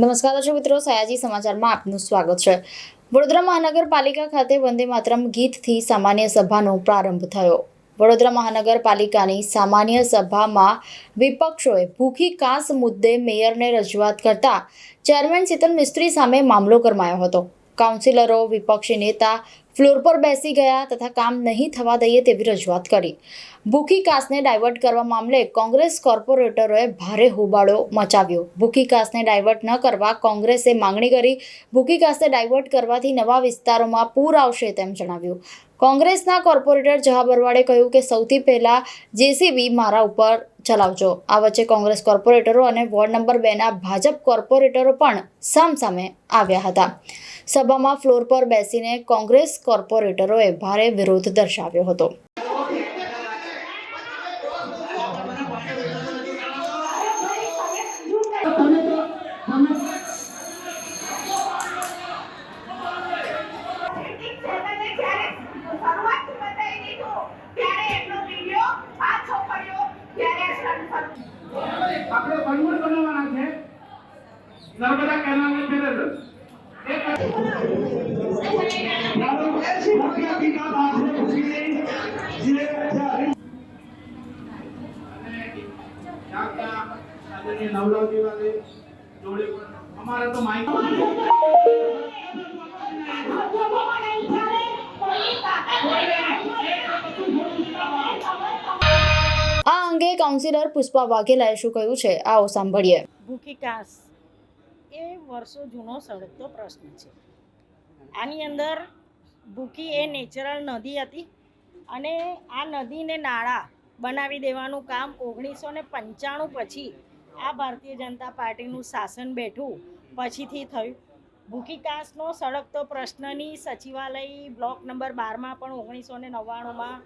નમસ્કાર દર્શક મિત્રો, સયાજી સમાચારમાં આપનું સ્વાગત છે. વડોદરા મહાનગરપાલિકા ખાતે વંદે માતરમ ગીતથી સામાન્ય સભાનો પ્રારંભ થયો. વડોદરા મહાનગરપાલિકાની સામાન્ય સભામાં વિપક્ષોએ ભૂખી કાસ મુદ્દે મેયરને રજૂઆત કરતા ચેરમેન શીતલ મિસ્ત્રી સામે મામલો ગરમાયો હતો. કાઉન્સિલરો, વિપક્ષી નેતા ફ્લોર પર બેસી ગયા તથા કામ નહીં થવા દઈએ તેવી રજૂઆત કરી. ભૂખી કાસને ડાયવર્ટ કરવા મામલે કોંગ્રેસ કોર્પોરેટરોએ ભારે હોબાળો મચાવ્યો. ભૂખી કાસને ડાયવર્ટ ન કરવા કોંગ્રેસે માંગણી કરી. ભૂખી કાસને ડાયવર્ટ કરવાથી નવા વિસ્તારોમાં પૂર આવશે તેમ જણાવ્યું. કોંગ્રેસના કોર્પોરેટર જહા બરવાડે કહ્યું કે સૌથી પહેલાં જેસીબી મારા ઉપર ચલાવજો. આ વચ્ચે કોંગ્રેસ કોર્પોરેટરો અને વોર્ડ નંબર બેના ભાજપ કોર્પોરેટરો પણ સામસામે આવ્યા હતા. સભામાં ફ્લોર પર બેસીને કોંગ્રેસ કોર્પોરેટરોએ ભારે વિરોધ દર્શાવ્યો હતો. આપણે બનવું બનાવવાના છે. નર્મદા કેનાલને ફેરવે આ અંગે કાઉન્સિલર પુષ્પા વાઘેલાએ શું કહ્યું છે? આવો સાંભળીએ. ભૂખી કાસ. એ વર્ષો જૂનો સળગતો પ્રશ્ન છે. આની અંદર ભૂખી એ નેચરલ નદી હતી અને આ નદીને નાળા બનાવી દેવાનું કામ ઓગણીસો ને પંચાણું પછી આ ભારતીય જનતા પાર્ટીનું શાસન બેઠું પછીથી થયું. ભૂખી કાસનો સળગતો પ્રશ્નની સચિવાલય બ્લોક નંબર બારમાં પણ ઓગણીસો ને નવ્વાણુંમાં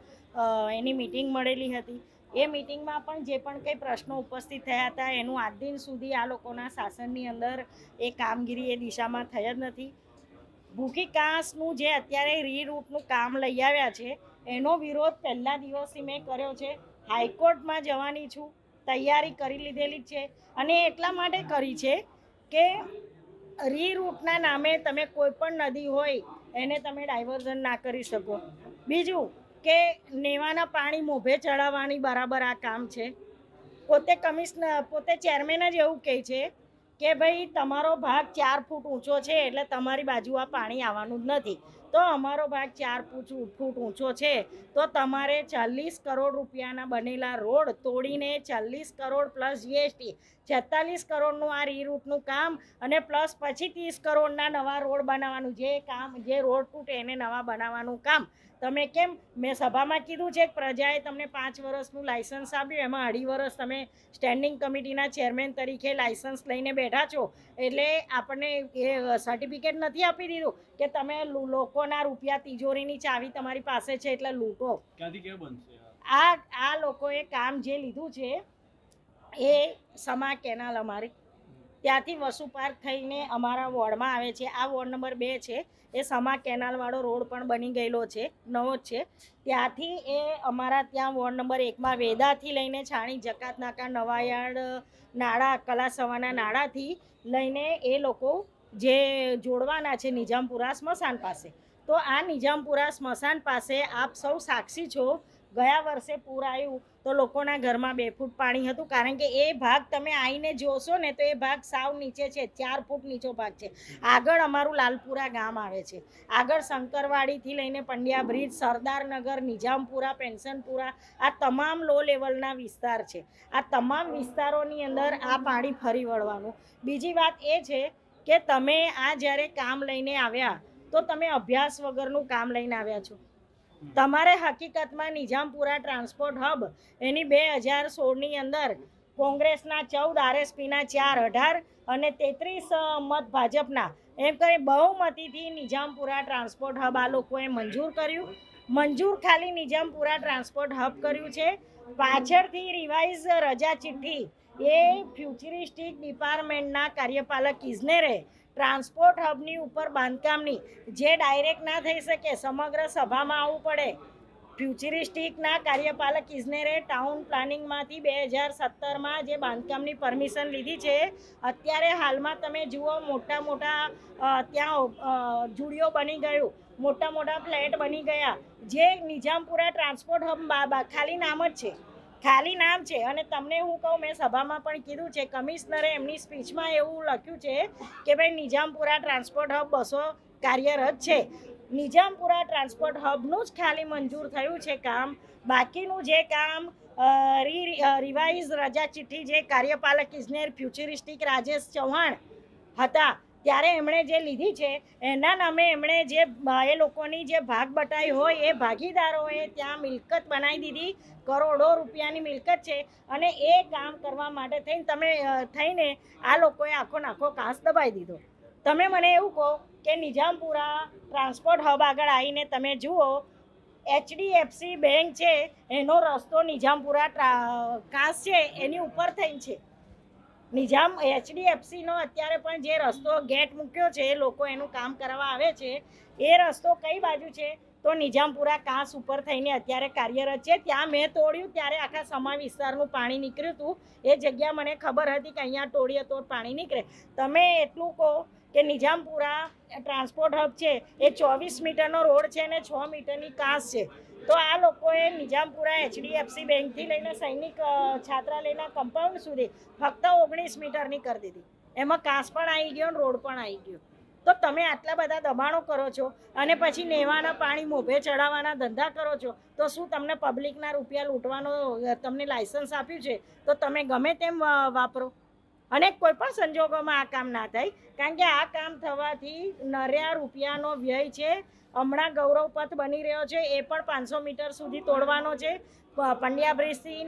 એની મિટિંગ મળેલી હતી. એ મિટિંગમાં પણ જે પણ કંઈ પ્રશ્નો ઉપસ્થિત થયા હતા, એનું આજ દિન સુધી આ લોકોના શાસનની અંદર એ કામગીરી એ દિશામાં થઈ જ નથી. ભૂખી કાંસનું જે અત્યારે રીરૂપનું કામ લઈ આવ્યા છે, એનો વિરોધ પહેલા દિવસથી મેં કર્યો છે. હાઈકોર્ટમાં જવાની છું, તૈયારી કરી લીધેલી છે. અને એટલા માટે કરી છે કે રીરૂટના નામે તમે કોઈ પણ નદી હોય, એને તમે ડાયવર્ઝન ના કરી શકો. બીજું કે નેવાના પાણી મોભે ચડાવવાની બરાબર આ કામ છે. પોતે કમિશનર પોતે ચેરમેન જ એવું કહે છે કે ભાઈ તમારો ભાગ ચાર ફૂટ ઊંચો છે એટલે તમારી બાજુ આ પાણી આવવાનું જ નથી. તો અમારો ભાગ ચાર ફૂટ ઊંચો છે. તો તમારે ચાલીસ કરોડ રૂપિયાના બનેલા રોડ તોડીને ચાલીસ કરોડ પ્લસ જીએસટી છેતાલીસ કરોડનું આ રીરૂટનું કામ અને પ્લસ પછી ત્રીસ કરોડના નવા રોડ બનાવવાનું, જે કામ, જે રોડ તૂટે એને નવા બનાવવાનું કામ. તમે કેમ? મેં સભામાં કીધું છે પ્રજાએ તમને પાંચ વર્ષનું લાઇસન્સ આપ્યું, એમાં અઢી વર્ષ તમે સ્ટેન્ડિંગ કમિટીના ચેરમેન તરીકે લાઇસન્સ લઈને બેઠા છો. એટલે આપણને એ સર્ટિફિકેટ નથી આપી દીધું કે તમે લો- લોકોના રૂપિયા તિજોરીની ચાવી તમારી પાસે છે એટલે લૂંટો. આ? આ લોકોએ કામ જે લીધું છે એ સમા કેનાલ અમારી. ત્યાંથી વસુ પાર્ક થઈને અમારા વોર્ડમાં આવે છે. આ વોર્ડ નંબર બે છે. એ સમા કેનાલવાળો રોડ પણ બની ગયેલો છે નવો જ છે. ત્યાંથી એ અમારા ત્યાં વોર્ડ નંબર એકમાં વેદાથી લઈને છાણી જકાત નાકા નવાયાળ નાળા કલાસવાના નાળાથી લઈને એ લોકો જે જોડવાના છે નિજામપુરા સ્મશાન પાસે. તો આ નિજામપુરા સ્મશાન પાસે આપ સૌ સાક્ષી છો. ગયા વર્ષે પૂર આવ્યું તો લોકોના ઘરમાં બે ફૂટ પાણી હતું. કારણ કે એ ભાગ તમે આવીને જોશો ને તો એ ભાગ સાવ નીચે છે. ચાર ફૂટ નીચો ભાગ છે. આગળ અમારું લાલપુરા ગામ આવે છે. આગળ શંકરવાડીથી લઈને પંડ્યા બ્રિજ, સરદારનગર નિજામપુરા પેન્શનપુરા, આ તમામ લો લેવલના વિસ્તાર છે. આ તમામ વિસ્તારોની અંદર આ પાણી ફરી વળવાનું. બીજી વાત એ છે કે તમે આ જ્યારે કામ લઈને આવ્યા તો તમે અભ્યાસ વગરનું કામ લઈને આવ્યા છો. તમારે હકીકતમાં નિઝામપુરા ટ્રાન્સપોર્ટ હબ એની બે હજાર સોળની અંદર કોંગ્રેસના ચૌદ, આરએસપીના ચાર, અઢાર અને તેત્રીસ મત ભાજપના એમ કરી બહુમતીથી નિઝામપુરા ટ્રાન્સપોર્ટ હબ આ લોકોએ મંજૂર કર્યું. મંજૂર ખાલી નિઝામપુરા ટ્રાન્સપોર્ટ હબ કર્યું છે. પાછળથી રિવાઇઝ રજા ચિઠ્ઠી એ ફ્યુચરિસ્ટિક ડિપાર્ટમેન્ટના કાર્યપાલક ઇજનેરે ટ્રાન્સપોર્ટ હબની ઉપર બાંધકામની. જે ડાયરેક્ટ ના થઈ શકે, સમગ્ર સભામાં આવવું પડે. ફ્યુચરિસ્ટિકના કાર્યપાલક ઇજનેરે ટાઉન પ્લાનિંગમાંથી બે હજાર સત્તરમાં જે બાંધકામની પરમિશન લીધી છે, અત્યારે હાલમાં તમે જુઓ મોટા મોટા ત્યાં જુડીઓ બની ગયું. મોટા મોટા ફ્લેટ બની ગયા. જે નિજામપુરા ટ્રાન્સપોર્ટ હબ ખાલી નામ જ છે. ખાલી નામ છે અને તમને હું કહું, મેં સભામાં પણ કીધું છે, કમિશનરે એમની સ્પીચમાં એવું લખ્યું છે કે ભાઈ નિજામપુરા ટ્રાન્સપોર્ટ હબ બસો કાર્યરત છે. નિજામપુરા ટ્રાન્સપોર્ટ હબનું જ ખાલી મંજૂર થયું છે કામ. બાકીનું જે કામ રિવાઇઝ રજા ચિઠ્ઠી જે કાર્યપાલક ઇજનેર ફ્યુચરિસ્ટિક રાજેશ ચૌહાણ હતા ત્યારે એમણે જે લીધી છે, એના નામે એમણે જે એ લોકોની જે ભાગ બટાઈ હોય એ ભાગીદારોએ ત્યાં મિલકત બનાવી દીધી. કરોડો રૂપિયાની મિલકત છે અને એ કામ કરવા માટે થઈને તમે થઈને આ લોકોએ આખો નાખો કાંસ દબાઈ દીધો. તમે મને એવું કહો કે નિજામપુરા ટ્રાન્સપોર્ટ હબ આગળ આવીને તમે જુઓ, એચડીએફસી બેંક છે, એનો રસ્તો નિઝામપુરા કાંસ છે, એની ઉપર થઈને છે. નિજામ એચડીએફસીનો અત્યારે પણ જે રસ્તો ગેટ મૂક્યો છે લોકો એનું કામ કરવા આવે છે, એ રસ્તો કઈ બાજુ છે? તો નિઝામપુરા કાંસ ઉપર થઈને અત્યારે કાર્યરત છે. ત્યાં મેં તોડ્યું, ત્યારે આખા સમા વિસ્તારનું પાણી નીકળ્યું હતું. એ જગ્યા મને ખબર હતી કે અહીંયા તોડીએ તો પાણી નીકળે. તમે એટલું કહો કે નિઝામપુરા ટ્રાન્સપોર્ટ હબ છે, એ ચોવીસ મીટરનો રોડ છે અને છ મીટરની કાંસ છે. તો આ લોકોએ નિજામપુરા એચડીએફસી બેંકથી લઈને સૈનિક છાત્રાલયના કમ્પાઉન્ડ સુધી ફક્ત ઓગણીસ મીટરની કરી દીધી. એમાં કાંસ પણ આવી ગયો રોડ પણ આવી ગયો. તો તમે આટલા બધા દબાણો કરો છો અને પછી નેવાના પાણી મોભે ચડાવવાના ધંધા કરો છો, તો શું તમને પબ્લિકના રૂપિયા લૂંટવાનો તમને લાયસન્સ આપ્યું છે? તો તમે ગમે તેમ વાપરો. અને કોઈ પણ સંજોગોમાં આ કામ ના થાય, કારણ કે આ કામ થવાથી નર્યા રૂપિયાનો વ્યય છે, હમણાં ગૌરવ પથ બની રહ્યો છે, એ પણ પાંચસો મીટર સુધી તોડવાનો છે પંડ્યા બ્રિજથી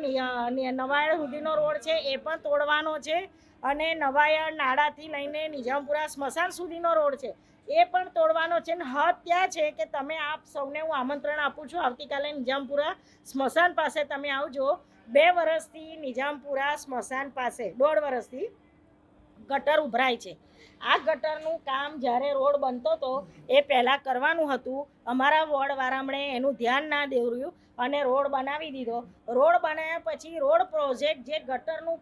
નવાયણ સુધીનો રોડ છે, એ પણ તોડવાનો છે, અને નવાયણ નાડાથી લઈને નિઝામપુરા સ્મશાન સુધીનો રોડ છે, એ પણ તોડવાનો છે ને હદ ત્યાં છે કે તમે આપ સૌને હું આમંત્રણ આપું છું, આવતીકાલે નિઝામપુરા સ્મશાન પાસે તમે આવજો બે વર્ષથી નિજામપુરા સ્મશાન પાસે, દોઢ વર્ષથી ગટર ઉભરાય છે. આ ગટરનું કામ જ્યારે રોડ બનતો હતો એ પહેલાં કરવાનું હતું અમારા વોર્ડવાળામણે એનું ધ્યાન ના દેવર્યું અને રોડ બનાવી દીધો. રોડ બનાવ્યા પછી રોડ પ્રોજેક્ટ જે ગટરનું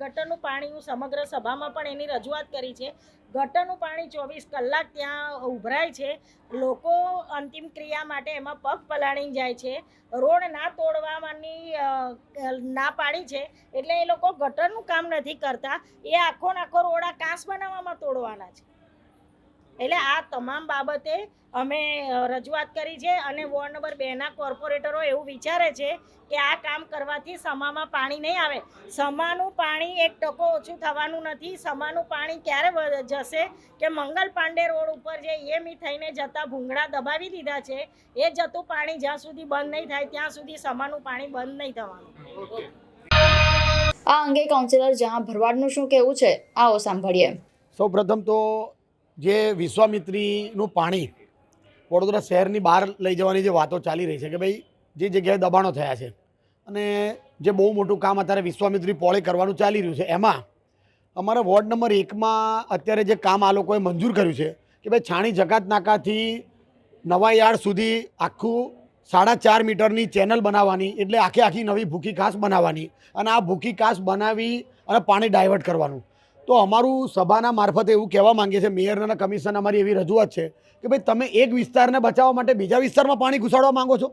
ગટરનું પાણી પાણીનું સમગ્ર સભામાં પણ એની રજૂઆત કરી છે. ગટરનું પાણી ચોવીસ કલાક ત્યાં ઉભરાય છે. લોકો અંતિમ ક્રિયા માટે એમાં પગ પલાળી જાય છે. રોડ ના તોડવાની ના પાડી છે એટલે એ લોકો ગટરનું કામ નથી કરતા. એ આખો નાખો રોડ આ કાંસ બનાવવામાં તોડવાના છે. એટલે આ તમામ બાબતે અમે રજૂઆત કરી છે અને વોર્ડ નંબર બેના કોર્પોરેટરો એવું વિચારે છે કે આ કામ કરવાથી સમામાં પાણી નહીં આવે. સમાનું પાણી એક ટકો ઓછું થવાનું નથી. સમાનું પાણી ક્યારે જશે કે મંગલ પાંડે રોડ ઉપર જે ઈએમઈ થઈને જતા ભૂંગળા દબાવી દીધા છે એ જતું પાણી જ્યાં સુધી બંધ નહીં થાય ત્યાં સુધી સમાનું પાણી બંધ નહીં થવાનું. આ અંગે કાઉન્સિલર જ્યાં ભરવાડનું શું કહેવું છે આવો સાંભળીએ. સૌપ્રથમ તો જે વિશ્વામિત્રીનું પાણી વડોદરા શહેરની બહાર લઈ જવાની જે વાતો ચાલી રહી છે કે ભાઈ જે જગ્યાએ દબાણો થયા છે અને જે બહુ મોટું કામ અત્યારે વિશ્વામિત્રી પોળે કરવાનું ચાલી રહ્યું છે, એમાં અમારા વોર્ડ નંબર એકમાં અત્યારે જે કામ આ લોકોએ મંજૂર કર્યું છે કે ભાઈ છાણી જકાત નાકાથી નવાયાર્ડ સુધી આખું સાડા ચાર મીટરની ચેનલ બનાવવાની એટલે આખી આખી નવી ભૂખી ઘાસ બનાવવાની અને આ ભૂખી ઘાસ બનાવી અને પાણી ડાયવર્ટ કરવાનું. તો અમારું સભાના મારફતે એવું કહેવા માંગીએ છીએ, મેયરના કમિશન અમારી એવી રજૂઆત છે કે ભાઈ તમે એક વિસ્તારને બચાવવા માટે બીજા વિસ્તારમાં પાણી ઘુસાડવા માંગો છો?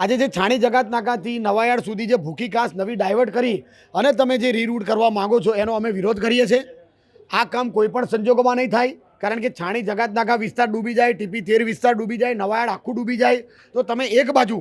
આજે જે છાણી જગાત નાકાથી નવાયાર્ડ સુધી જે ભૂખી કાસ નવી ડાયવર્ટ કરી અને તમે જે રીરૂટ કરવા માંગો છો એનો અમે વિરોધ કરીએ છીએ. આ કામ કોઈપણ સંજોગોમાં નહીં થાય, કારણ કે છાણી જગાત નાકા વિસ્તાર ડૂબી જાય, ટીપી તેર વિસ્તાર ડૂબી જાય નવાયાર્ડ આખું ડૂબી જાય. તો તમે એક બાજુ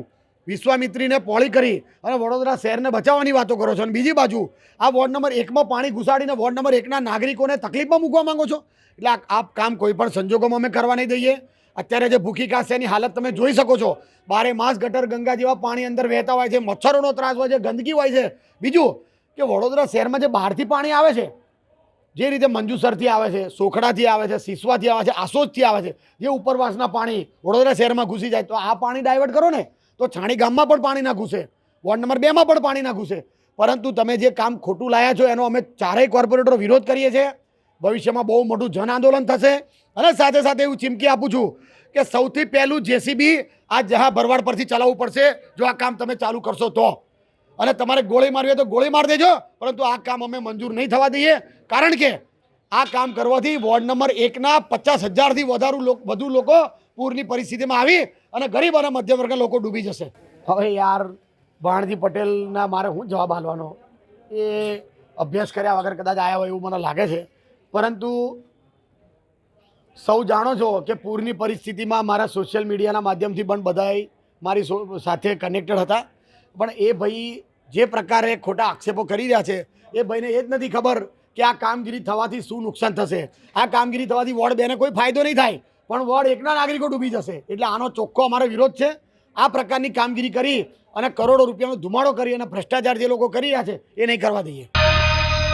વિશ્વામિત્રીને પોળી કરી અને વડોદરા શહેરને બચાવવાની વાતો કરો છો. અને બીજી બાજુ, આ વોર્ડ નંબર એકમાં પાણી ઘુસાડીને વોર્ડ નંબર એકના નાગરિકોને તકલીફમાં મૂકવા માંગો છો? એટલે આ કામ કોઈ પણ સંજોગોમાં અમે કરવા નહીં દઈએ. અત્યારે જે ભૂખી ઘાસ એની હાલત તમે જોઈ શકો છો. બારે માસ ગટર ગંગા જેવા પાણી અંદર વહેતા હોય છે, મચ્છરોનો ત્રાસ હોય છે, ગંદકી હોય છે. બીજું કે વડોદરા શહેરમાં જે બહારથી પાણી આવે છે, જે રીતે મંજુસરથી આવે છે, સોખડાથી આવે છે, સિસવાથી આવે છે આસોજથી આવે છે, જે ઉપરવાસના પાણી વડોદરા શહેરમાં ઘૂસી જાય, તો આ પાણી ડાયવર્ટ કરો ને. તો છાણી ગામમાં પણ પાણી ના ઘૂસે વોર્ડ નંબર બેમાં પણ પાણી ના ઘૂસે પરંતુ તમે જે કામ ખોટું લાયા છો, એનો અમે ચારેય કોર્પોરેટરો વિરોધ કરીએ છીએ. ભવિષ્યમાં બહુ મોટું જન આંદોલન થશે. અને સાથે સાથે એવું ચીમકી આપું છું કે સૌથી પહેલું જેસીબી આ જહા ભરવાડ પરથી ચલાવવું પડશે, જો આ કામ તમે ચાલુ કરશો તો. અને તમારે ગોળી મારવી હોય તો ગોળી મારી દેજો, પરંતુ આ કામ અમે મંજૂર નહીં થવા દઈએ. કારણ કે આ કામ કરવાથી વોર્ડ નંબર એકના પચાસ હજારથી વધારે વધુ લોકો પૂરની પરિસ્થિતિમાં આવી અને ગરીબ અને મધ્યમ લોકો ડૂબી જશે. હવે યાર, ભાણજી પટેલના મારે શું જવાબ આપવાનો? એ અભ્યાસ કર્યા વગર કદાચ આવ્યા હોય એવું મને લાગે છે. પરંતુ સૌ જાણો છો કે પૂરની પરિસ્થિતિમાં મારા સોશિયલ મીડિયાના માધ્યમથી પણ બધાય મારી સાથે કનેક્ટેડ હતા. પણ એ ભાઈ જે પ્રકારે ખોટા આક્ષેપો કરી રહ્યા છે, એ ભાઈને એ જ નથી ખબર કે આ કામગીરી થવાથી શું નુકસાન થશે. આ કામગીરી થવાથી વોર્ડ બેને કોઈ ફાયદો નહીં થાય. પણ વોર્ડ એકના નાગરિકો ડૂબી જશે. એટલે આનો ચોખ્ખો અમારો વિરોધ છે. આ પ્રકારની કામગીરી કરી અને કરોડો રૂપિયાનો ધુમાડો કરી અને ભ્રષ્ટાચાર જે લોકો કરી રહ્યા છે, એ નહીં કરવા દઈએ.